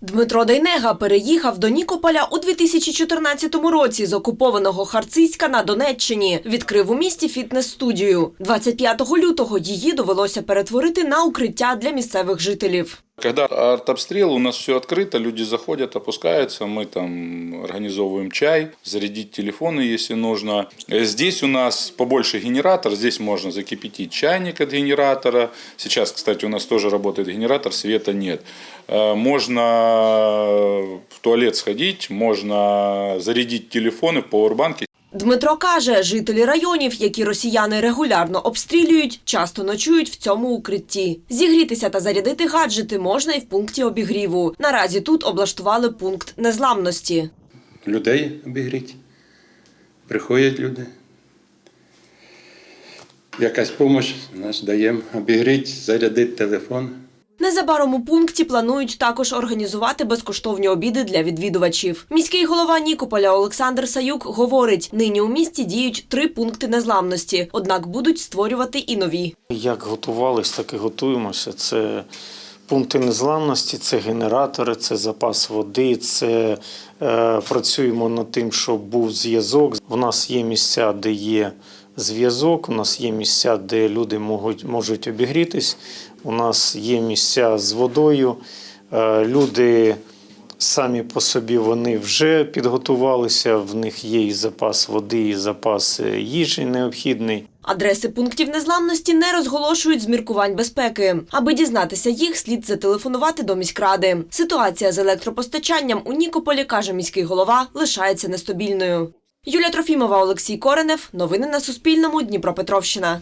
Дмитро Дейнега переїхав до Нікополя у 2014 році з окупованого Харциська на Донеччині. Відкрив у місті фітнес-студію. 25 лютого її довелося перетворити на укриття для місцевих жителів. Когда артобстрел, у нас все открыто, люди заходят, опускаются, мы там организовываем чай, зарядить телефоны, если нужно. Э, Здесь у нас побольше генератор, здесь можно закипятить чайник от генератора. Сейчас, кстати, у нас тоже работает генератор, света нет. Э, Можно в туалет сходить, можно зарядить телефоны в пауэрбанке. Дмитро каже, жителі районів, які росіяни регулярно обстрілюють, часто ночують в цьому укритті. Зігрітися та зарядити гаджети можна і в пункті обігріву. Наразі тут облаштували пункт незламності. людей обігріти. Приходять люди. Якась допомога наш даємо обігріти, зарядити телефон. Незабаром у пункті планують також організувати безкоштовні обіди для відвідувачів. Міський голова Нікополя Олександр Саюк говорить: нині у місті діють три пункти незламності, однак будуть створювати і нові. Як готувались, так і готуємося. Це пункти незламності, це генератори, це запас води, це е, працюємо над тим, щоб був зв'язок. У нас є місця, де є зв'язок, у нас є місця, де люди можуть, можуть обігрітись. У нас є місця з водою. Е, люди самі по собі вони вже підготувалися. В них є і запас води, і запас е, їжі необхідний. Адреси пунктів незламності не розголошують з міркувань безпеки. Аби дізнатися їх, слід зателефонувати до міськради. Ситуація з електропостачанням у Нікополі, каже міський голова, лишається нестабільною. Юлія Трофімова, Олексій Коренев. Новини на Суспільному. Дніпропетровщина.